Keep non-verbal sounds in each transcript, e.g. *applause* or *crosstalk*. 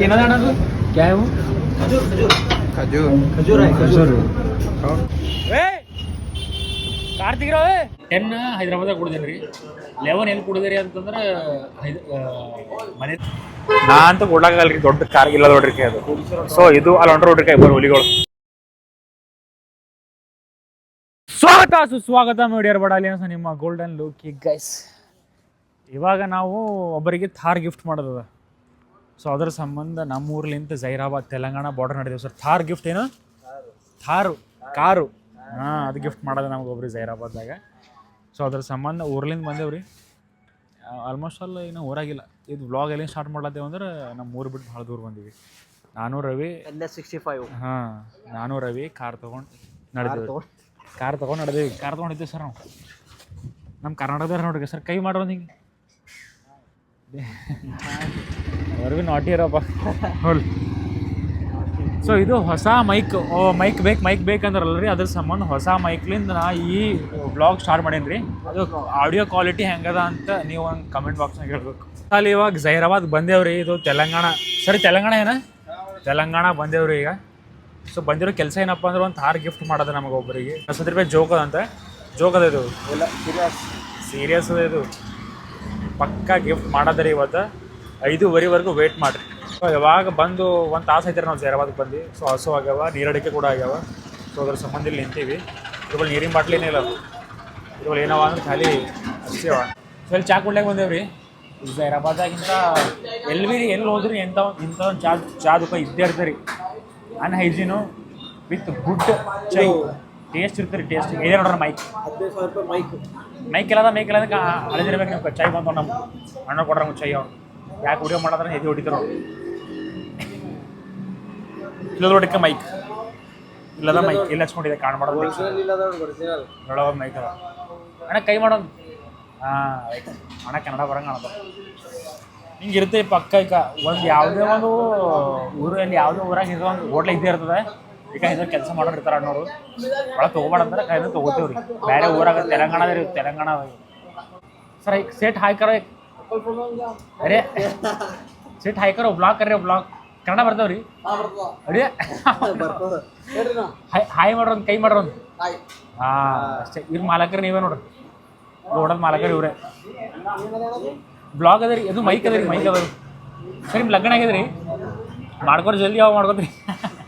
ಏನದ ಅಣ್ಣದು? ಕ್ಯಾ ಇವು ಖಜೂರ್ ಖಜೂರು. ಕಾರ್ತಿಕ್ ರಾವ್ ಟೆನ್ ಹೈದ್ರಾಬಾದಾಗ ಕುಡ್ದೇನಿ ರೀ. ಲೆವೆನ್ ಎಲ್ಲಿ ಕುಡಿದ್ರಿ ಅಂತಂದ್ರೆ ಹೈದ ಮನೆ ನಾ ಅಂತ ಕೊಡ್ಲಾಗಲ್ರಿ ದೊಡ್ಡ ಕಾರ್ ಇಲ್ಲ ನೋಡ್ರಿ ಕೈ ಅದು. ಸೊ ಇದು ಅಲ್ಲಿ ಹೊಂಟ್ರ ನೋಡ್ರಿ ಕೈ ಬರೋ ಹುಲಿಗಳು. ಸ್ವಾಗತ ಸುಸ್ವಾಗತ ಮೇಡಿಯರ್ ಬಡಾಲಿ ಅಂತ ನಿಮ್ಮ ಗೋಲ್ಡನ್ ಲುಕ್ ಗೈಸ್ ಇವಾಗ ನಾವು ಒಬ್ಬರಿಗೆ ಥಾರ್ ಗಿಫ್ಟ್ ಮಾಡೋದದ. ಸೊ ಅದರ ಸಂಬಂಧ ನಮ್ಮೂರ್ಲಿಂತ ಜೈರಾಬಾದ್ ತೆಲಂಗಾಣ ಬಾರ್ಡರ್ ನಡೆದೇವು ಸರ್ ಥಾರ್ ಗಿಫ್ಟ್ ಏನು? ಥಾರು. ಕಾರು. ಹಾಂ ಅದು ಗಿಫ್ಟ್ ಮಾಡೋದು ನಮ್ಗೆ ಒಬ್ರಿಗೆ ಜೈರಾಬಾದ್ದಾಗ. ಸೊ ಅದ್ರ ಸಂಬಂಧ ಊರ್ಲಿಂದ ಬಂದೇವ್ರಿ. ಆಲ್ಮೋಸ್ಟ್ ಆಲ್ ಇನ್ನು ಊರಾಗಿಲ್ಲ. ಇದು ವ್ಲಾಗ್ ಎಲ್ಲಿ ಸ್ಟಾರ್ಟ್ ಮಾಡ್ಲತ್ತೇವೆ ಅಂದ್ರೆ ನಮ್ಮ ಊರು ಬಿಟ್ಟು ಭಾಳ ದೂರ ಬಂದೀವಿ. ನಾನು ರವಿ. ಎಲ್ಲ ಸಿಕ್ಸ್ಟಿ ಫೈವ್ ಹಾಂ ನಾನು ರವಿ ಕಾರ್ ತೊಗೊಂಡು ನಡೆದೇವಿ. ಕಾರ್ ತೊಗೊಂಡು ನಡೆದೇವಿ. ಕಾರ್ ತಗೊಂಡಿದ್ದೇವೆ ಸರ್ ನಾವು. ನಮ್ಮ ಕರ್ನಾಟಕದವ್ರು ನೋಡ್ರಿ ಸರ್ ಕೈ ಮಾಡೋದು ಹಿಂಗೆ. ಅವ್ರು ಭೀ ನಾಟಿ ಇರಪ್ಪ. ಹೋಲ್ ಸೊ ಇದು ಹೊಸ ಮೈಕ್ ಓ ಮೈಕ್ ಬೇಕು ಮೈಕ್ ಬೇಕಂದ್ರಲ್ಲ ರೀ ಅದ್ರ ಸಂಬಂಧ ಹೊಸ ಮೈಕ್ಲಿಂದ ನಾ ಈ ಬ್ಲಾಗ್ ಸ್ಟಾರ್ಟ್ ಮಾಡೀನಿ ರೀ ಅದು ಆಡಿಯೋ ಕ್ವಾಲಿಟಿ ಹೆಂಗದ ಅಂತ ನೀವು ಒಂದು ಕಮೆಂಟ್ ಬಾಕ್ಸ್ನಾಗ ಹೇಳ್ಬೇಕು. ಅಲ್ಲಿ ಇವಾಗ ಜೈರಾಬಾದ್ ಬಂದೇವ್ರಿ ಇದು ತೆಲಂಗಾಣ. ಸರಿ ತೆಲಂಗಾಣ ಏನ? ತೆಲಂಗಾಣ ಬಂದೇವ್ರಿ ಈಗ. ಸೊ ಬಂದಿರೋ ಕೆಲಸ ಏನಪ್ಪ ಅಂದ್ರೆ ಒಂದು ಹಾರ್ ಗಿಫ್ಟ್ ಮಾಡೋದು ನಮಗೆ ಒಬ್ಬರಿಗೆ ಹತ್ತು ರೂಪಾಯಿ ಜೋಕ್ ಅಂತ. ಜೋಕ್ ಅದ ಇದು? ಎಲ್ಲ ಸೀರಿಯಸ್ ಸೀರಿಯಸ್ ಅದ ಇದು. ಪಕ್ಕಾ ಗಿಫ್ಟ್ ಮಾಡೋದ್ರಿ ಇವತ್ತು. ಐದೂವರೆವರೆಗೂ ವೇಟ್ ಮಾಡಿರಿ. ಸೊ ಯಾವಾಗ ಬಂದು ಒಂದು ತಾಸು ಐತ್ರಿ ನಾವು ಜೈರಾಬಾದ್ಗೆ ಬಂದು ಸೊ ಹಸು ಆಗ್ಯಾವ ನೀರಡಿಕೆ ಕೂಡ ಆಗ್ಯಾವ. ಸೊ ಅದ್ರ ಸಂಬಂಧ ಇಲ್ಲಿ ನಿಂತೀವಿ. ಇದ್ರಲ್ಲಿ ನೀರಿನ ಬಾಟ್ಲಿನೇ ಇಲ್ಲ ಅದು. ಇದ್ರಲ್ಲಿ ಏನವ ಅಂದ್ರೆ ಖಾಲಿ ಹಸಿವ ಸೊ ಇಲ್ಲಿ ಚಾ ಕುಡ್ಲಾಗ ಬಂದೇವ್ರಿ. ಜೈರಾಬಾದಾಗಿಂತ ಎಲ್ಲಿ ಬಿ ಎಲ್ಲಿ ಹೋದ್ರಿ ಎಂಥ ಇಂಥ ಒಂದು ಚಾ ಚಾ ದುಃಖ ಇದ್ದೇ ಇರ್ತೀರಿ ಅನ್ಹೈಜೀನು ವಿತ್ ಗುಡ್ ಚೈ. ಟೇಸ್ಟ್ ಇರ್ತೀರಿ ಟೇಸ್ಟ್ ಇದೆ ನೋಡ್ರಿ ಮೈಕ್ ಹದಿನೈದು ಸಾವಿರ ರೂಪಾಯಿ ಮೈಕ್ ಮೈಕ್ ಇಲ್ಲದ ಮೈಕ್ ಇಲ್ಲದ ಅಳಿದಿರ್ಬೇಕು ನೀವು ಚೈ ಬಂದು ನಮ್ಮ ಅಣ್ಣ ಕೊಡ್ರಿ ನಮ್ಗೆ ಚೈ ಅವ್ರು. ಯಾಕೆ ವಿಡಿಯೋ ಮಾಡಿದ್ರೆ ಎದೆ ಹೊಡಿತಾರ. ಇಲ್ಲದ ಹೊಡಿಕೆ ಮೈಕ್ ಇಲ್ಲದ ಮೈಕ್ ಇಲ್ಲ ಹಚ್ಕೊಂಡಿದೆ ಕಾಣ್ ಮಾಡೋದು ಒಳಗ ಮೈಕ್ ಅದ. ಅಣ್ಣ ಕೈ ಮಾಡೋದು ಹಾಂ ಆಯ್ತು. ಅಣ್ಣ ಕನ್ನಡ ಬರಂಗ ಕಾಣದ ಹಿಂಗೆ ಇರುತ್ತೆ ಪಕ್ಕ ಈಗ ಒಂದು ಯಾವುದೇ ಒಂದು ಊರಲ್ಲಿ ಯಾವುದೇ ಊರಾಗ ಇದು ಒಂದು ಹೋಟ್ಲ ಇದ್ದೇ ಇರ್ತದೆ. ಈಗ ಇದ್ರ ಕೆಲಸ ಮಾಡೋರು ಇರ್ತಾರೆ ಅಣ್ಣವ್ರು. ಒಳಗೆ ತೊಗೋಬೇಡ ಅಂದ್ರೆ ತೊಗೋತೀವ್ರಿ. ಬೇರೆ ಊರಾಗ ತೆಲಂಗಾಣದ ರೀ ತೆಲಂಗಾಣ ಸರ್ ಈಗ ಸೇಟ್ एक. ಅರೆ ಸಿಟ್ ಹೈಕರ್ ಬ್ಲಾಗ್ ಕರ್ರಿ ಬ್ಲಾಕ್ ಕನ್ನಡ ಬರ್ತಾವ್ರಿ. ನಾ. ಹಾಯ್ ಒಂದು ಕೈ ಮಾಡೋದು ಹಾಯ್. ಆ ಅಷ್ಟೇ. ಇವ್ರ ಮಾಲಕರು ನೀವೇ ನೋಡ್ರಿ. ರೋಡದ ಮಾಲಕರು ಇವ್ರೆ. ಬ್ಲಾಗ್ ಅದರಿ ರೀ ಅದು ಮೈಕ್ ಅದರಿ ರೀ ಮೈಕ್ ಅದ ರೀ ಸರ್ ನಿಮ್ಮ ಲಗ್ನ ಆಗಿದ್ರಿ? ರೀ ಮಾಡ್ಕೊರಿ ಜಲ್ದಿ ಯಾವ ಮಾಡ್ಕೊತೀರಿ?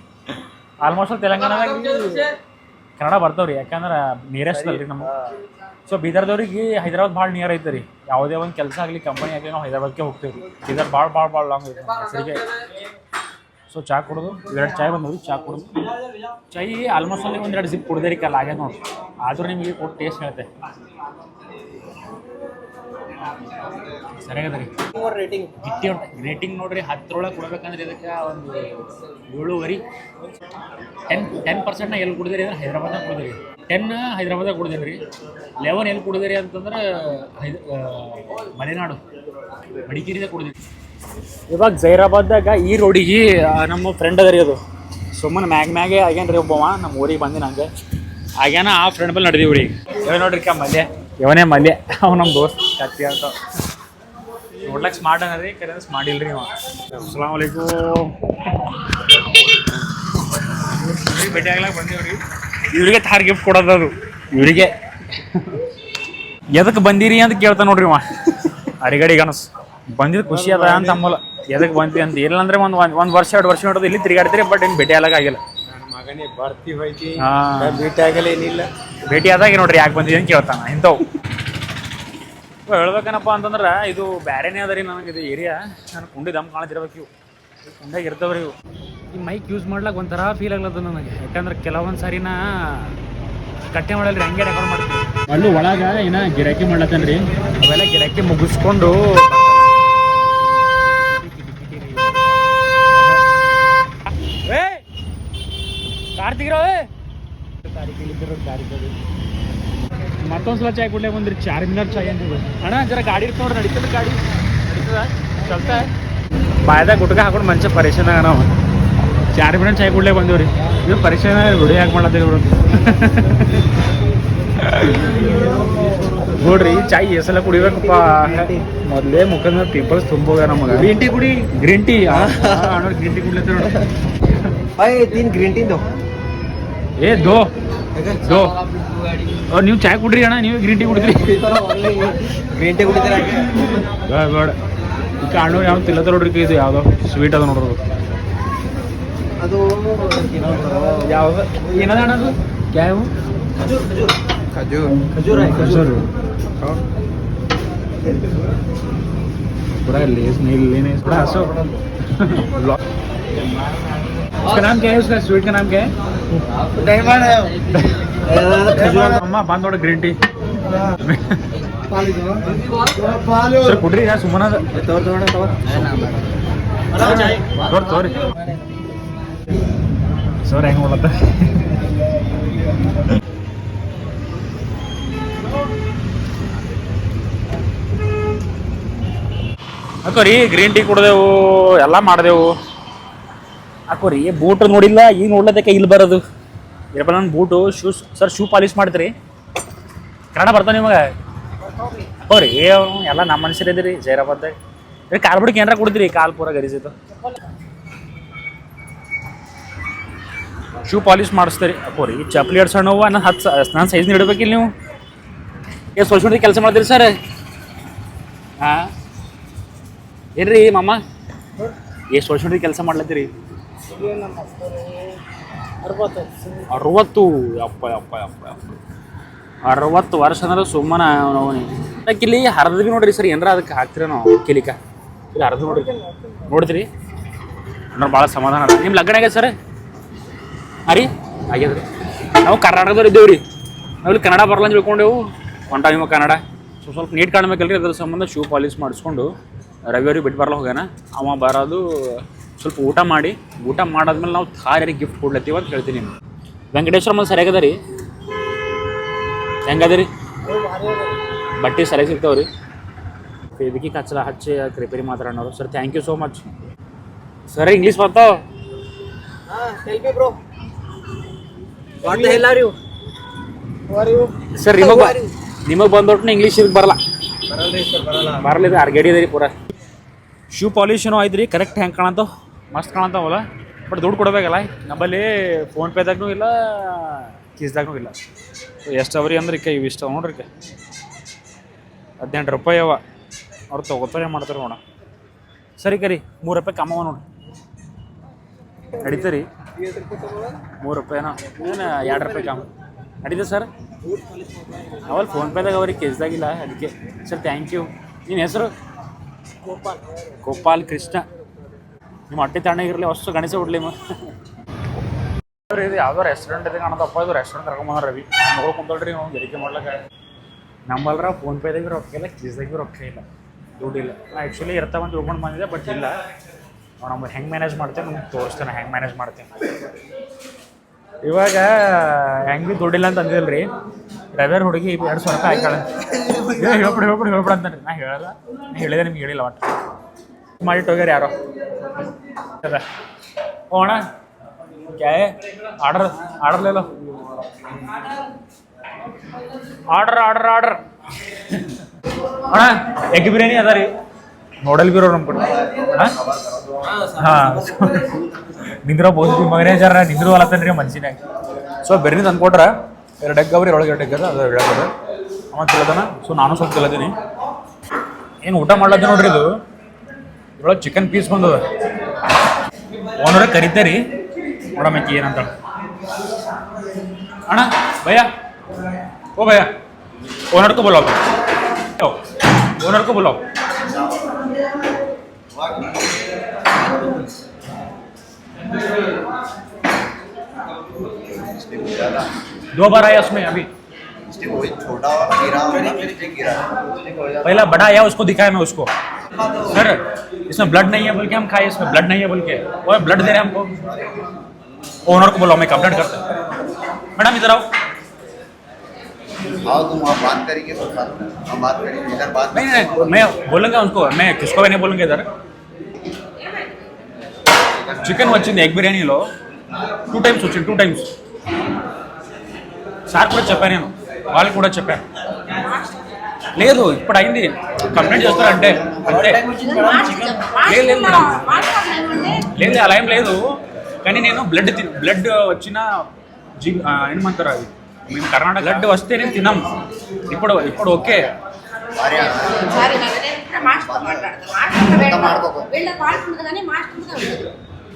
*laughs* ಆಲ್ಮೋಸ್ಟ್ ತೆಲಂಗಾಣದಾಗ ಕನ್ನಡ ಬರ್ತಾವ್ರಿ ಯಾಕಂದ್ರೆ ನಿಯರೆಸ್ಟ್ ಅಲ್ರಿ ನಮ್ಮ ಸೊ ಬೀದರ್ದವ್ರಿಗೆ ಹೈದರಾಬಾದ್ ಭಾಳ ನಿಯರ್ ಐತೆ ರೀ ಯಾವುದೇ ಒಂದು ಕೆಲಸ ಆಗಲಿ ಕಂಪನಿ ಆಗಲಿ ನಾವು ಹೈದರಾಬಾದ್ಗೆ ಹೋಗ್ತೀವಿ ರೀ ಬೀದರ್ ಭಾಳ ಭಾಳ ಭಾಳ ಲಾಂಗ್ ಐತೆ ಹೆಸರಿಗೆ ಸೊ ಚಾ ಕುಡಿದು ಎರಡು ಚಾಯ್ ಬಂದವು ಚಾ ಕುಡಿದು. ಚೈ ಆಲ್ಮೋಸ್ಟ್ ಅಲ್ಲಿ ಒಂದೆರಡು ಜಿಪ್ ಕುಡ್ದೇರಿ ಕಲ್ಲ ಆಗ್ಯದ ನೋಡಿ ಆದರೂ ನಿಮಗೆ ಕೊಟ್ಟು ಟೇಸ್ಟ್ ಹೇಳ್ತೆ ಸರಿಯಾಗದ ರೀ ರೇಟಿಂಗ್ ಗಿಟ್ಟಿ ಉಂಟು ರೇಟಿಂಗ್ ನೋಡ್ರಿ ಹತ್ತರೊಳಗೆ ಕೊಡ್ಬೇಕಂದ್ರೆ ಇದಕ್ಕೆ ಒಂದು ಏಳುವರೆ. ಟೆನ್ ಟೆನ್ ಪರ್ಸೆಂಟ್ನ ಎಲ್ಲಿ ಕುಡಿದಿರಿ ಅಂದ್ರೆ ಹೈದ್ರಾಬಾದ್ನಾಗ ಕುಡಿದಿರಿ. ಟೆನ್ ಹೈದ್ರಾಬಾದಾಗ ಕುಡಿದೀನಿ ರೀ ಲೆವೆನ್ ಎಲ್ಲಿ ಕುಡಿದಿರಿ ಅಂತಂದ್ರೆ ಹೈದ ಮಲೆನಾಡು. ಮಡಿಕೇರಿದಾಗ ಕುಡಿದಿರಿ. ಇವಾಗ ಜೈರಾಬಾದ್ದಾಗ ಈ ರೋಡಿಗೆ ನಮ್ಮ ಫ್ರೆಂಡ್ ಅದ ರೀ ಅದು. ಸುಮ್ಮನೆ ಮ್ಯಾಗ ಮ್ಯಾಗೆ ಆಗ್ಯಾನ ರೀ ಒಬ್ಬವ ನಮ್ಮ ಊರಿಗೆ ಬಂದಿನ ಹಂಗೆ. ಆಗ್ಯಾನ ಆ ಫ್ರೆಂಡ್ ಬಲ್ಲಿ ನಡೆದೀವಿ ರೀ. ನೋಡ್ರಿ ಕ ಮಲ್ಯ. ಇವನೇ ಮಲ್ಯ. ಅವ ನಮ್ಮ ದೋಸ್ತ್, ಕತ್ತಿ ಅಂತ. ನೋಡ್ಲಕ್ ಸ್ಮಾರ್ಟ್ ರೀ ಕರೆ ಸ್ಮಾರ್ಟ್ ಇಲ್ರಿ ಅವ ವಲೈಕುಮ್ ಭೇಟಿ ಆಗ್ಲಾಕ ಬಂದೀವ್ರಿ. ಇವ್ರಿಗೆ ಥಾರ್ ಗಿಫ್ಟ್ ಕೊಡೋದು ಅದು. ಇವರಿಗೆ. ಎದಕ್ಕೆ ಬಂದಿರಿ ಅಂತ ಕೇಳ್ತಾನೆ ನೋಡ್ರಿ ಅವ ಅರಿಗಡಿ ಗಣಸ್. ಬಂದಿದ್ದು ಖುಷಿ ಅದ ಅಂತ ಅಮ್ಮಲ್ಲ ಎದಕ್ಕೆ ಬಂದಿ ಅಂತ. ಇಲ್ಲ ಅಂದ್ರೆ ಒಂದು ಒಂದು ವರ್ಷ, ಎರಡು ವರ್ಷ ನೋಡೋದು ಇಲ್ಲಿ ತಿರುಗಾಡ್ತೀರಿ ಬಟ್ ಏನು ಭೇಟಿ ಆಗ್ಲಾಕ ಹೋಯ್ತಿ ಹಾ. ಭೇಟಿ ಆಗಲ್ಲ ಏನಿಲ್ಲ. ಭೇಟಿ ಆದಾಗ ನೋಡ್ರಿ ಯಾಕೆ ಬಂದಿದೆ ಅಂತ ಕೇಳ್ತಾನ ಇಂಥವು. ಇವಾಗ ಹೇಳ್ಬೇಕೇನಪ್ಪ ಅಂತಂದ್ರೆ ಇದು ಬ್ಯಾರೆನೇ ಅದ ರೀ ನನಗೆ ಇದು ಏರಿಯಾ. ನಾನು ಕುಂಡಿ ದಮ್ ಕಾಣತಿರ್ಬೇಕು ಇವು. ಕುಂಡಾಗ ಇರ್ತಾವ್ರಿ ಇವು. ಈ ಮೈಕ್ ಯೂಸ್ ಮಾಡ್ಲಾಕ ಒಂಥರ ಫೀಲ್ ಆಗ್ಲದ ನನಗೆ. ಯಾಕಂದ್ರೆ ಕೆಲವೊಂದು ಸಾರಿನ ಕಟ್ಟೆ ಮಾಡಲ್ರಿ ಹಂಗೆ ರೆಕಾರ್ಡ್ ಮಾಡ್ತೀವಿ ಅಲ್ಲೂ ಒಳಗೆ ಏನ ಗಿರಾಕಿ ಮಾಡ್ಲತ್ತೇನೆ ರೀ ಅವೆಲ್ಲ ಗಿರಾಕಿ ಮುಗಿಸ್ಕೊಂಡು ಮತ್ತೊಂದ್ ಸಲ ಚಾಯ್ ಕುಡ್ಲೆ ಬಂದ್ರಿ ಚಾರ್ ಚಾರ್ಮಿನಾರ್ ಚಾಯ್ ಅಂತ ಅಣ್ಣ ಜರ ಗಾಡಿ ನೋಡಿ ನಡೀತದ ಗಾಡಿ. ನಡೀತದ? ಚಲ್ತ? ಬಾಯ್ದಾಗ ಗುಟ್ಕ ಹಾಕೊಂಡು ಮನುಷ್ಯ ಪರೇಶಾನ ನಾವು ಚಾರ್ಮಿನಾರ್ ಚಾಯ್ ಕೊಡ್ಲೇ ಬಂದಿವ್ರಿ. ನೀವು ಪರೇಶಾನ ರೂಢಿ ಯಾಕೆ ಮಾಡ್ಲತ್ತೀವಿ ಇವರು. ನೋಡ್ರಿ ಚಾಯ್ ಎಸಲ ಕುಡಿಬೇಕಪ್ಪ. ಮೊದಲೇ ಮುಖದ ಪಿಂಪಲ್ಸ್ ತುಂಬೋಗ ನಮಗೆ. ಗ್ರೀನ್ ಟೀ ಕುಡಿ. ಗ್ರೀನ್ ಟೀ ಗ್ರೀನ್ ಟೀ ಕುಡ್ಲತ್ತೀವಿ ನೋಡಿ ಬಾಯ್ ತಿನ್ ಗ್ರೀನ್ ಟೀ ಏ ದೋ. ದೋ. ನೀವು ಚಾಯ್ ಕುಡ್ರಿ ಅಣ್ಣ ನೀವು ಗ್ರೀನ್ ಟೀ ಕುಡಿದ್ರಿ ಗ್ರೀನ್ ಟೀ ಕುಡಿದ್ರೆ ಬೇಡ ಈಗ ಹಣ್ಣು ಯಾವ ತಿಲ್ಲದ ನೋಡ್ರಿ ಇದು ಯಾವುದೋ ಸ್ವೀಟ್ ಅದ ನೋಡ್ರಿ ಅದು. ಯಾವ್ದು? ಏನದ ಅಣ್ಣದು ಕ್ಯಾವು? ಖಜೂರ್ ಖಜೂರ್. ಖಜೂರ್. ಪೂರ ಇಲ್ಲಿ ಸ್ನೇಹಿಲ್ ಏನೇ उसका नाम क्या है उसका स्वीट का नाम क्या है ಡೈಮಂಡ್ ಖಜೂರ್ ಅಮ್ಮ ಬಂದ್ ನೋಡಿ ಗ್ರೀನ್ ಟೀ ಪಾಲು ಸರ್ ಕುಡ್ರಿ ಯಾ ಸುಮ್ಮನ ತೋರ್ ತೋಡ ತೋರ್ ತೋರ್ ತೋರಿ ಸರ್ ಹೆಂಗ್ ಮಾಡತ್ತ ಅಕ್ಕೋರಿ ಗ್ರೀನ್ ಟೀ ಕುಡ್ದೆವು ಎಲ್ಲ ಮಾಡ್ದೆವು ಅಕ್ಕೋರಿ ಬೂಟ್ ನೋಡಿಲ್ಲ ಈಗ ನೋಡ್ಲದಕ್ಕೆ ಇಲ್ಲಿ ಬರೋದು. ಇರಪ್ಪ ನನ್ನ boot shoes sir shoe polish ಮಾಡ್ತೀರಿ ಕನ್ನಡ ಬರ್ತಾವ ನಿಮಗೆ? ಹೋರಿ ಎಲ್ಲ ನಮ್ಮ ಮನುಷ್ಯರು ಜೈರಾಬಾದ್ದಾಗ. ಏ, ಕಾಲ್ ಬಿಡಕ್ಕೆ ಏನಾರ ಕೊಡಿದ್ರಿ ಕಾಲ್ ಪೂರ ಗರಿಸಿತ್ತು ಶೂ ಪಾಲಿಶ್ ಮಾಡಿಸ್ತೀರಿ. ಹೋರಿ ಚಪ್ಪಲಿ ಎರಡು ಸಣ್ಣ ನಾನು ಹತ್ತು ನಾನು ಸೈಜ್ ನೀಡಬೇಕಿಲ್ಲ ನೀವು. ಏ ವರ್ಷ ಕೆಲಸ ಮಾಡ್ತೀರಿ ಸರ್ ಹಾಂ? ಏನ್ರಿ, ಮಾಮ? ಏ ವರ್ಷ ಕೆಲಸ ಮಾಡ್ಲತ್ತೀರಿ. ಅರವತ್ತು. ಅಪ್ಪ ಅಪ್ಪ ಅಪ್ಪ ಯಪ್ಪ. ಅರವತ್ತು ವರ್ಷ ಅಂದ್ರೆ ಸುಮ್ಮನೆ ಅವನಿಗೆ. ಇಲ್ಲಿ ಹರಿದ್ವಿ ನೋಡ್ರಿ ಸರ್, ಏನಾರ ಅದಕ್ಕೆ ಹಾಕ್ತೀರ ನಾವು ಕಿಲಿಕ? ಇಲ್ಲಿ ಹರಿದು ನೋಡ್ರಿ. ನೋಡ್ತೀರಿ? ಅಂದ್ರೆ ಭಾಳ ಸಮಾಧಾನ ಅದ. ನಿಮ್ಮ ಲಗ್ನ ಆಗ್ಯದ ಸರ್? ಹಾಂ ರೀ? ನಾವು ಕರ್ನಾಟಕದವ್ರು ಇದ್ದೇವೆ ರೀ. ನಾವು ಇಲ್ಲಿ ಕನ್ನಡ ಬರಲ್ಲ ಅಂತ ಹೊಂಟ ನಿಮ್ಮ ಕನ್ನಡ. ಸ್ವಲ್ಪ ಸ್ವಲ್ಪ ನೀಟ್ ಕಾಣ್ಬೇಕಲ್ರಿ ಅದ್ರ ಸಂಬಂಧ ಶೂ ಪಾಲಿಶ್ ಮಾಡಿಸ್ಕೊಂಡು ರವಿಯವ್ರಿಗೆ ಬಿಟ್ಟು ಬರಲ್ಲ ಹೋಗ್ಯಾನ. ಅವ ಬರೋದು ಸ್ವಲ್ಪ ಊಟ ಮಾಡಿ ಊಟ ಮಾಡಾದ್ಮೇಲೆ ನಾವು ಥಾರಿಗೆ ಗಿಫ್ಟ್ ಕೊಡ್ಲತ್ತೀವಿ ಅಂತ ಹೇಳ್ತೀನಿ ನಿಮ್ಗೆ. ವೆಂಕಟೇಶ್ವರ ಮಂದಿ ಸರಿಯಾಗದ ರೀ? ಹೆಂಗದ ರೀ? ಬಟ್ಟೆ ಸರಿಯಾಗಿ ಸಿಗ್ತಾವೆ ರೀ? ಇದಕ್ಕೆ ಕಚ್ಚಲ ಹಚ್ಚಿ ರಿಪೇರಿ ಮಾತಾಡೋರು sir thank you so much sir English ಬರ್ತಾವ? ಸರ್ ನಿಮಗೆ ನಿಮಗೆ ಬಂದೊಟ್ಟು ಇಂಗ್ಲೀಷ್ ಇದಕ್ಕೆ ಬರಲ್ಲ. ಬರಲ್ಲ ಬರಲಿದೆ ಅರ್ಗಡಿ ಅದ ರೀ ಪೂರ. ಶೂ ಪಾಲಿಶನು ಆಯ್ತು ರೀ ಕರೆಕ್ಟ್ ಹೆಂಗೆ ಕಾಣತ್ತಾವ ಮಸ್ತ್ ಕಾಣಂತಾವಲ್ಲ ಬಟ್ ದುಡ್ಡು ಕೊಡಬೇಕಲ್ಲ, ನಮ್ಮಲ್ಲಿ ಫೋನ್ಪೇದಾಗೂ ಇಲ್ಲ ಕೀಸ್ದಾಗೂ ಇಲ್ಲ. ಎಷ್ಟು ಅವ್ರಿ ಅಂದ್ರೆ ಇಕ್ಕ ಇವು ಇಷ್ಟ ನೋಡ್ರಿ ಹದಿನೆಂಟು ರೂಪಾಯಿ ಅವ. ಅವ್ರು ತೊಗೋತಾರೆ ಮಾಡ್ತಾರೆ ನೋಡ. ಸರಿ ಕರಿ, ಮೂರು ರೂಪಾಯಿ ಕಮ್ಮವ ನೋಡಿ ನಡೀತೀರಿ. ಮೂರು ರೂಪಾಯಿನ ಏನು ಎರಡು ರೂಪಾಯಿ ಕಮ್ಮ ನಡೀತದೆ ಸರ್. ಅವಲ್ಲಿ ಫೋನ್ಪೇದಾಗ ಅವ್ರಿಗೆ ಕೇಸ್ದಾಗಿಲ್ಲ ಅದಕ್ಕೆ. ಸರ್ ಥ್ಯಾಂಕ್ ಯು ನಿನ್ನ ಹೆಸರು? ಗೋಪಾಲ್. ಗೋಪಾಲ್ ಕೃಷ್ಣ. ನಿಮ್ಮ ಹೊಟ್ಟೆ ತಣ್ಣಗಿರಲಿ ಅಷ್ಟು ಗಣೇಶ ಉಡ್ಲಿ ಇದು ಯಾವುದೋ ರೆಸ್ಟೋರೆಂಟ್ ಇದೆ ಕಾಣದಪ್ಪ ಇದು ರೆಸ್ಟೋರೆಂಟ್ ಕರ್ಕೊಂಬಂದ ರವಿ. ನೋಡಿ ಕುಂತಳ್ರಿ ನಾವು ಜರಿಕೆ ಮಾಡ್ಲಕ್ಕೆ. ನಮ್ಮಲ್ರ ಫೋನ್ಪೇದಾಗ ರೊಕ್ಕ ಇಲ್ಲ ಕೀಸ್ದಾಗ ರೊಕ್ಕ ಇಲ್ಲ. ದುಡ್ಡಿಲ್ಲ ನಾ ಆ್ಯಕ್ಚುಲಿ ಇರ್ತಾವಂತ ತಿಳ್ಕೊಂಡು ಬಂದಿದ್ದೆ ಬಟ್ ಇಲ್ಲ. ನಾವು ನಮ್ಗೆ ಹೆಂಗೆ ಮ್ಯಾನೇಜ್ ಮಾಡ್ತೇನೆ ನಮ್ಗೆ ತೋರಿಸ್ತೇನೆ ಹೆಂಗೆ ಮ್ಯಾನೇಜ್ ಮಾಡ್ತೇನೆ ಇವಾಗ ಹೆಂಗೆ ಭೀ ದುಡ್ಡಿಲ್ಲ ಅಂತ ಅಂದಿಲ್ಲ ರೀ ರವಿಯರ್ ಹುಡುಗಿ ಎರಡು ಸಾವಿರ ರೂಪಾಯಿ ಹಾಕ್ಯಾಳ ಏ ಹೇಳ್ಬಿಡು ಹೇಳ್ಬಿಡು ಹೇಳ್ಬಿಡು ಅಂತಾನೆ ನಾ ಹೇಳಲ್ಲ. ಹೇಳಿದೆ ನಿಮ್ಗೆ ಹೇಳಿಲ್ಲ ಒಟ್ಟು. ಮಾಡಿಟ್ಟು ಹೋಗ್ಯಾರ ಯಾರೋ. ಅದ ಹೋಣ ಕ್ಯಾ ಆರ್ಡರ್ ಆರ್ಡರ್ಲಿಲ್ಲ ಆರ್ಡರ್ ಆರ್ಡರ್ ಆರ್ಡರ್. ಅಣ್ಣ, ಎಗ್ ಬಿರಿಯಾನಿ ಅದ ರೀ. ನೋಡಲ್ ಬಿರೋ ನಮ್ಮ ಕಡೆ ಹಾಂ. ನಿಂದ್ರ ಬೋಸ್ತಿ ಮಗನೇ ಜರ ನಿಂದ್ರು ಅಲತ್ತನ್ರಿ ಮನ್ಸಿನಾಗ ಸೊ ಬೇರೆ ತಂದ್ಕೊಟ್ರೆ ಎರಡು ಎಗ್ ಅವ್ರಿ, ಒಳಗೆ ಎರಡು ಎಗ್ ಅದು ಎರಡು ಎಗ್ ಅದ ಸೊ ನಾನು ಸ್ವಲ್ಪ ತಿಳದೀನಿ ಏನು ಊಟ ಮಾಡ್ಲತ್ತೆ ನೋಡ್ರಿ ಇದು? ಇದ್ರೊಳಗೆ ಚಿಕನ್ ಪೀಸ್ ಬಂದದ ಓನರ ಕರಿತಾರಿ ನೋಡಮ್ಮಕ್ಕಿ ಏನಂತ ಅಣ್ಣ ಭಯ್ಯ ओ भैया ओनर को बुलाओ ओ, ओनर को बुलाओ दो बार आया उसमें अभी पहला बड़ा आया उसको दिखाया मैं उसको सर इसमें ब्लड नहीं है बोल के हम खाए इसमें ब्लड नहीं है बोल के वो ब्लड दे रहे हैं हमको ओनर को बुलाओ मैं कंप्लेंट करता हूँ मैडम इधर आओ आओ तुम वहाँ बात करेंगे तो साथ में हम बात करेंगे इधर बात नहीं नहीं मैं बोलूंगा उनको मैं किसको भी नहीं बोलूंगा इधर చికెన్ వచ్చింది ఎగ్ బిర్యానీలో టూ టైమ్స్ వచ్చింది టూ టైమ్స్ సార్ కూడా చెప్పాను నేను వాళ్ళు కూడా చెప్పారు. లేదు ఇప్పుడు అయింది. కంప్లైంట్ చేస్తారంటే అంతే. లేదు లేదు మేడం. లేదు అలా ఏం లేదు. కానీ నేను బ్లడ్ బ్లడ్ వచ్చిన జీ ఏమంటారు అది? మేము కర్ణాటక బ్లడ్ వస్తే నేను తినాం. ఇప్పుడు ఇప్పుడు ఓకే.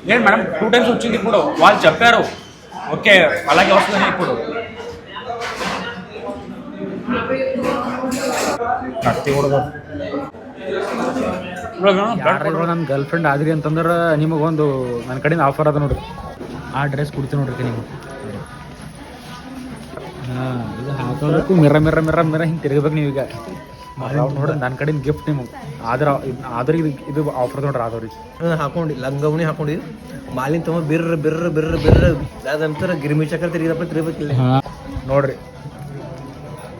లేదు మేడం టూ టైమ్స్ వచ్చింది ఇప్పుడు. వాళ్ళు చెప్పారు. ఓకే అలాగే వస్తుంది ఇప్పుడు. ನನ್ನ ಗರ್ಲ್ ಫ್ರೆಂಡ್ ಆದ್ರಿ ಅಂತಂದ್ರೆ ನಿಮಗೊಂದು ನನ್ನ ಕಡೆಯಿಂದ ಆಫರ್ ಅದ ನೋಡ್ರಿ. ಆ ಡ್ರೆಸ್ ಕೊಡ್ತೀನಿ ನೋಡ್ರಿ ನೀವು ಹಾಂ ಇದು ಹಾಕೋಬೇಕು ಮಿರ ಮಿರ ಮಿರ ಮಿರ ಹಿಂಗೆ ತಿರುಗಬೇಕು ನೀವು ಈಗ. ನೋಡ್ರಿ ನನ್ನ ಕಡೆಯಿಂದ ಗಿಫ್ಟ್ ನಿಮಗೆ. ಆದ್ರೆ ಆದ್ರೆ ಇದು ಇದು ಆಫರ್ ನೋಡ್ರಿ ಆದವ್ರಿಗೆ. ಹಾಕೊಂಡು ಲಂಗವಣಿ ಹಾಕೊಂಡು ಮಾಲಿನ ತಮ್ಮ ಬಿರ್ರ ಬಿರ್ರ ಬಿರ್ರ ಬಿರ್ರ. ಅದಂತರ ಗಿರ್ಮಿ ಚಕ್ರ ತಿರುಗಿದಪ್ಪ ತಿರುಗಬೇಕಿಲ್ಲ. ಹಾಂ. ನೋಡ್ರಿ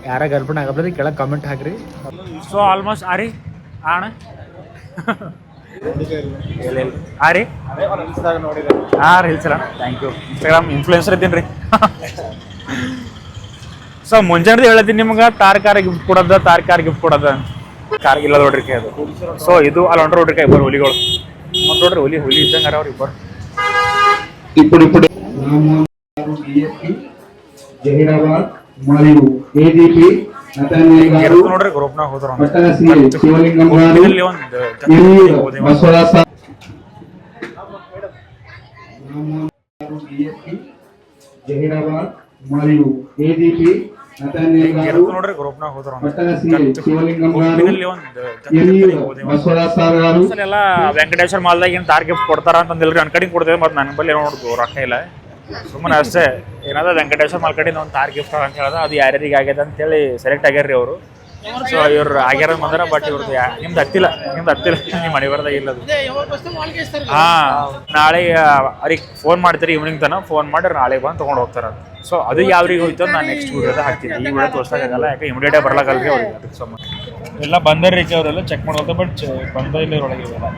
ಯಾರ ಗರ್ಲ್ ಫ್ರೆಂಡ್ ಆಗಬ್ರಿ ಕೆಳಗೆ ಕಮೆಂಟ್ ಹಾಕ್ರಿ ಸೊ ಆಲ್ಮೋಸ್ಟ್ ಆ ರೀ ಆ ಅಣ್ಣ ಇಲ್ಲ ಇಲ್ಲ ಆ ರೀ ಹಾಂ ರೀಲ್ಸ್ ಅಲ್ಲ ಥ್ಯಾಂಕ್ ಯು ಇನ್ಸ್ಟಾಗ್ರಾಮ್ ಇನ್ಫ್ಲೂಯೆನ್ಸರ್ ಇದ್ದೀನಿ ರೀ ಸೊ ಮುಂಜಾನೆ ಹೇಳ್ತೀನಿ ನಿಮ್ಗೆ ತಾರ್ ಕಾರ್ ಗಿಫ್ಟ್ ಕೊಡೋದ ತಾರ್ ಕಾರ್ ಗಿಫ್ಟ್ ಕೊಡೋದ ಕಾರ್ ಇಲ್ಲ ನೋಡ್ರಿ ಕೈ ಅದು ಸೊ ಇದು ಅಲ್ಲಿ ಹೊಂಟ್ರ ನೋಡ್ರಿ ಕೈ ಇಬ್ಬರು ಹುಲಿಗಳು ಮತ್ತೆ ನೋಡ್ರಿ ಹುಲಿ ಹುಲಿ ಇದ್ದಂಗೆ ಅವ್ರು ಇಬ್ಬರು డిఎస్పీ జహీరాబాద్ మరియు ఏజీపీ నతన్య గారు ಇರುತ್ತೆ ನೋಡ್ರಿ ಗ್ರೂಪ್ನಾಗ ಹೋದ್ರ పట్టణ సిఐ శివలింగం గారు ಇಲ್ಲಿ ಒಂದು ఎనిమిది బసవరాజ డిఎస్పీ జహీరాబాద్ మరియు ఏజీపీ నతన్య గారు ಇರುತ್ತೆ ನೋಡ್ರಿ ಗ್ರೂಪ್ನಾಗ ಹೋದ್ರ పట్టణ సిఐ శివలింగం గారు ಇಲ್ಲಿ ಒಂದು ఎనిమిది బసవరాజ సార్ గారు ಸಲ ಎಲ್ಲ ವೆಂಕಟೇಶ್ವರ ಮಾಲ್ದಾಗ ಏನು ತಾರ್ ಗಿಫ್ಟ್ ಕೊಡ್ತಾರ ಅಂತಂದಿಲ್ರಿ ನನ್ನ ಕಡೆಗೆ ಕೊಡ್ತೇವೆ ಮತ್ತು ನನ್ನ ಬಳಿ ನೋಡ್ದು ರೊಕ್ಕ ಇಲ್ಲ ಸುಮ್ಮನೆ ಅಷ್ಟೇ ಏನಾದ್ರೂ ವೆಂಕಟೇಶ್ವರ ಮಾಲ್ ಕಡೆಯಿಂದ ಒಂದು ತಾರ್ ಗಿಫ್ಟ್ ಅಂತ ಹೇಳ್ದ ಅದು ಯಾರ್ಯಾರಿಗೆ ಆಗ್ಯದ ಅಂತೇಳಿ ಸೆಲೆಕ್ಟ್ ಆಗ್ಯಾರ್ರಿ ಅವರು. ಸೊ ಇವ್ರು ಆಗ್ಯಾರ ಬಂದ್ರ ಬಟ್ ಇವ್ರದ್ದು ಯಾ ನಿಮ್ದು ಹತ್ತಿಲ್ಲ ನಿಮ್ದು ಹತ್ತಿಲ್ಲ ನಿಮ್ಮ ಮನೆ ಬರ್ದಾಗ ಇಲ್ಲ ಅದು. ಹಾ ನಾಳೆ ಅವ್ರಿಗೆ ಫೋನ್ ಮಾಡ್ತೀರಿ ಈವ್ನಿಂಗ್ ತನಕ ಫೋನ್ ಮಾಡಿ ನಾಳೆ ಬಂದು ತೊಗೊಂಡು ಹೋಗ್ತಾರೆ ಸೊ ಅದು ಯಾವ್ರಿಗೆ ಹೋಯ್ತು ನಾನು ನೆಕ್ಸ್ಟ್ ವೀಡಿಯೋದ ಹಾಕ್ತೀನಿ. ಈ ವಿಡಿಯೋ ತೋರ್ಸಕ್ಕಾಗಲ್ಲ ಯಾಕೆ ಇಮಿಡಿಯೇಟ್ ಬರ್ಲಾಗಲ್ರಿ ಅವ್ರಿಗೆ ಅದಕ್ಕೆ ಸಂಬಂಧ. ಎಲ್ಲ ಬಂದರ್ರಿ ಅವರೆಲ್ಲ ಚೆಕ್ ಮಾಡೋದು ಬಟ್ ಬಂದ ಇಲ್ಲ ಇವ್ರೊಳಗೆ ಇವೆಲ್ಲ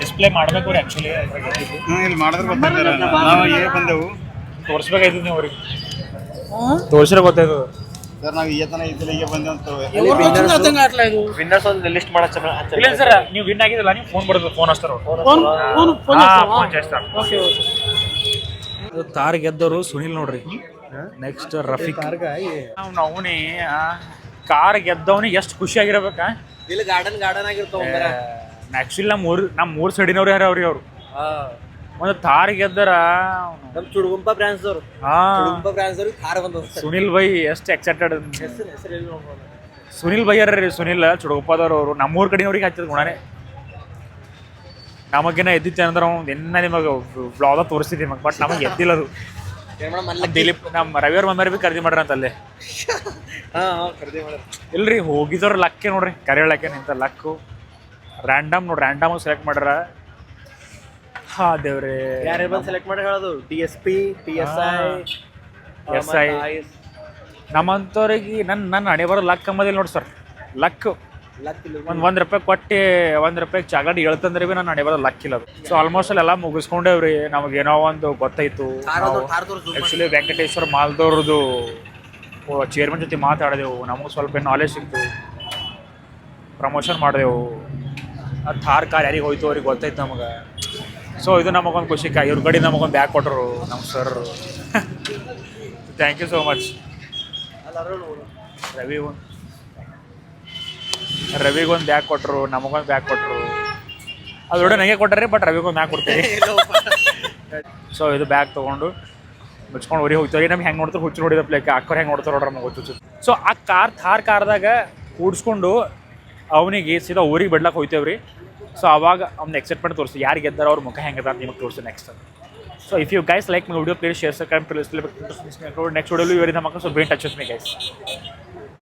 ಡಿಸ್ಪ್ಲೇ ಮಾಡಬೇಕು ರೀ ಆ್ಯಕ್ಚುಲಿ ಇಲ್ಲಿ ಮಾಡಿದ್ರೆ ನಾವು ಏ ಬಂದೆವು. ತೋರಿಸ್ಬೇಕಾಯ್ತದೆ ನೀವು ಅವ್ರಿಗೆ. ತೋರಿಸಿದ್ರೆ ಗೊತ್ತಾಯ್ತದೆ. ಸರ್ ನಾವು ಈಗ ವಿನ್ನರ್ಸ್ ಲಿಸ್ಟ್ ನೀವು win phone phone phone okay Thar ಗೆದ್ದವರು Sunil ನೋಡ್ರಿ. ನೆಕ್ಸ್ಟ್ ರಫೀಕ್. ನವನಿ ಕಾರ್ ಗೆದ್ದವನಿಗೆ ಎಷ್ಟು ಖುಷಿಯಾಗಿರ್ಬೇಕಾ? ಇಲ್ಲಿ ಗಾರ್ಡನ್ ಗಾರ್ಡನ್ ಆಗಿರ್ತಾವ ಆ್ಯಕ್ಚುಲಿ ನಮ್ಮ ಊರು ನಮ್ಮ ಊರು ಸೈಡಿನವ್ರು ಯಾರು ಅವ್ರಿ ಅವರು? ಒಂದು ಥಾರ್ ಗೆದ್ದರ ನಮ್ಮ ನಮ್ ಚುಡುಗುಂಪ ಬ್ರಾಂಚ್ ಅವ್ರು. ಹಾ. ಚುಡುಗುಂಪ ಬ್ರಾಂಚ್ ಅವ್ರಿಗೆ ಖಾರ ಬಂದವ್ರು ಸುನಿಲ್ ಬೈ ಎಷ್ಟು ಎಕ್ಸೈಟೆಡ್ ಹೆಸರು ಹೆಸರು ಎಲ್ಲಿ ನೋಡ್ಬೋದು ಸುನಿಲ್ ಬೈಯರ್ ರೀ ಸುನಿಲ್ ಚುಡುಗುಪ್ಪದವ್ರು ಅವರು. ನಮ್ಮೂರ ಕಡೆಯವ್ರಿಗೆ ಹಚ್ಚಿದ ಗುಣನೇ. ನಮಗೇನ ಎದ್ದಿತ್ತೆ ಅಂದ್ರೆ ಅವ್ನು ಎನ್ನ ನಿಮಗೆ ಬ್ಲಾಗ ತೋರಿಸಿದ್ದೆ ನಿಮಗೆ ಬಟ್ ನಮಗೆ ಎದ್ದಿಲ್ಲ ಅದು. ದಿಲೀಪ್ ನಮ್ಮ ರವಿಯವ್ರ ಮಮ್ಮಿ ಭೀ ಖರೀದಿ ಮಾಡ್ರಿ ಅಂತಲ್ಲೇ. *laughs* ಹಾ ಖರೀದಿ ಮಾಡಿ ಇಲ್ರಿ ಹೋಗಿದವ್ರ ಲಕ್ಕೆ ನೋಡ್ರಿ ಕರೆಯೋಳಕ್ಕೆ ನಿಂತ ಲಕ್ಕು. ರ್ಯಾಂಡಮ್ ನೋಡಿ ರ್ಯಾಂಡಮ್ ಸೆಲೆಕ್ಟ್ ಮಾಡ್ರ ಹಾ ದೇವ್ರಿ. ಯಾರೇ ಬಂದು ಸೆಲೆಕ್ಟ್ ಮಾಡಿ ಹೇಳೋದು? T S P T S I S I ನಮ್ಮಂಥವ್ರಿಗೆ ನನ್ನ ನನ್ನ ಹಣೆ ಬರೋ ಲಕ್ ಅಂಬೋದಿಲ್ಲ ನೋಡಿ ಸರ್ ಲಕ್ ಒಂದು ಒಂದು ರೂಪಾಯಿ ಕೊಟ್ಟು ಒಂದು ರೂಪಾಯಿ ಚಾಕ್ಲೇಟ್ ಹೇಳ್ತಂದ್ರೆ ಭೀ ನನ್ನ ಹಣೆ ಬರೋ ಲಕ್ ಇಲ್ಲ ಸೊ ಆಲ್ಮೋಸ್ಟ್ ಎಲ್ಲ ಮುಗಿಸ್ಕೊಂಡೇವ್ರಿ ನಮಗೇನೋ ಒಂದು ಗೊತ್ತಾಯ್ತು. ಆ್ಯಕ್ಚುಲಿ ವೆಂಕಟೇಶ್ವರ ಮಾಲ್ದವ್ರದ್ದು ಚೇರ್ಮನ್ ಜೊತೆ ಮಾತಾಡಿದೆವು. ನಮಗೆ ಸ್ವಲ್ಪ ನಾಲೆಜ್ ಸಿಕ್ತು. ಪ್ರಮೋಷನ್ ಮಾಡಿದೆವು. ಅದು ಥಾರ್ ಕಾರ್ ಯಾರಿಗೆ ಹೋಯ್ತು ಅವ್ರಿಗೆ ಗೊತ್ತಾಯ್ತು ನಮಗೆ. ಸೊ ಇದು ನಮಗೊಂದು ಖುಷಿ. ಕಾಯಿ ಇವ್ರ ಕಡೆ ನಮಗೊಂದು ಬ್ಯಾಗ್ ಕೊಟ್ಟರು ನಮ್ಮ sir thank you so much Ravi ಒಂದು ರವಿಗೊಂದು ಬ್ಯಾಗ್ ಕೊಟ್ಟರು ನಮಗೊಂದು ಬ್ಯಾಗ್ ಕೊಟ್ಟರು ಅದು ನನಗೆ ಕೊಟ್ಟರೆ ಬಟ್ ರವಿಗೊಂದು ಬ್ಯಾಗ್ ಕೊಡ್ತೀವಿ ಸೊ *laughs* ಇದು ಬ್ಯಾಗ್ ತೊಗೊಂಡು ಮುಚ್ಕೊಂಡು ಊರಿಗೆ ಹೋಗ್ತಾರೆ ನಮ್ಗೆ ಹೆಂಗೆ ನೋಡ್ತಾರೆ, ಹುಚ್ಚು ನೋಡಿದ ಪ್ಲೇಕ್ ಅಕ್ಕರ್ ಹೆಂಗೆ ನೋಡ್ತಾರೆ ನೋಡ್ರಿ ನಮಗೆ ಗೊತ್ತು ಸೊ ಆ ಕಾರ್, ಥಾರ್ ಕಾರ್ದಾಗ ಕೂಡಿಸ್ಕೊಂಡು ಅವನಿಗೆ ಸೀದಾ ಊರಿಗೆ ಬಿಡ್ಲಕ್ಕೆ ಹೋಯ್ತೇವ್ರಿ. ಸೊ ಅವಾಗ ಅವ್ನ ಎಕ್ಸೈಟ್ಮೆಂಟ್ ತೋರಿಸಿ. ಯಾರು ಗೆದ್ದಾರ, ಅವ್ರ ಮುಖ ಹೆಂಗದ ಅಂತ ನಿಮಗೆ ತೋರಿಸಿ next so if you guys like my video please share subscribe to next video ಇವರಿಂದ ಮಕ್ಕಳು ಸೊ ಬೇನ್ ಟಚ್ ಮೀ ಗೈಸ್